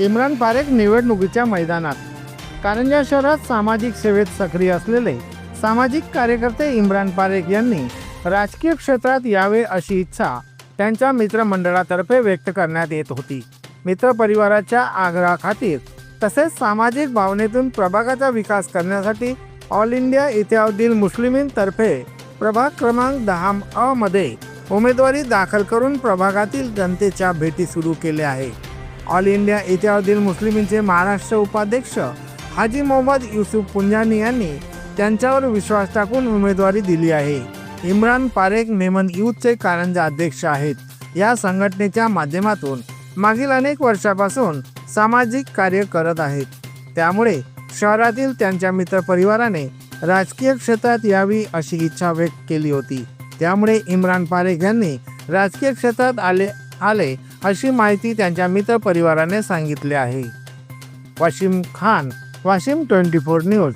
इम्रान पारेख निवडणुकीच्या मैदानात. कारंजा शहरात सामाजिक सेवेत सक्रिय असलेले सामाजिक कार्यकर्ते इम्रान पारेख यांनी राजकीय क्षेत्रात यावे अशी इच्छा त्यांच्या मित्रमंडळातर्फे व्यक्त करण्यात येत होती. मित्रपरिवाराच्या आग्रहाखातीर तसेच सामाजिक भावनेतून प्रभागाचा विकास करण्यासाठी ऑल इंडिया इतिहादील मुस्लिमींतर्फे प्रभाग क्रमांक दहा अ मध्ये उमेदवारी दाखल करून प्रभागातील जनतेच्या भेटी सुरू केल्या आहे ऑल इंडिया इतिहादील मुस्लिमींचे महाराष्ट्र उपाध्यक्ष हाजी मोहम्मद युसुफ पुंजानी यांनी त्यांच्यावर विश्वास टाकून उमेदवारी दिली आहे. इम्रान पारेख मेमन यूथचे कारंजा अध्यक्ष आहेत. या संघटनेच्या माध्यमातून मागील अनेक वर्षापासून सामाजिक कार्य करत आहेत. त्यामुळे शहरातील त्यांच्या मित्रपरिवाराने राजकीय क्षेत्रात यावी अशी इच्छा व्यक्त केली होती. त्यामुळे इम्रान पारेख यांनी राजकीय क्षेत्रात आले आले अशी माहिती त्यांच्या मित्रपरिवाराने सांगितले आहे. Washim Khan Washim twenty four news.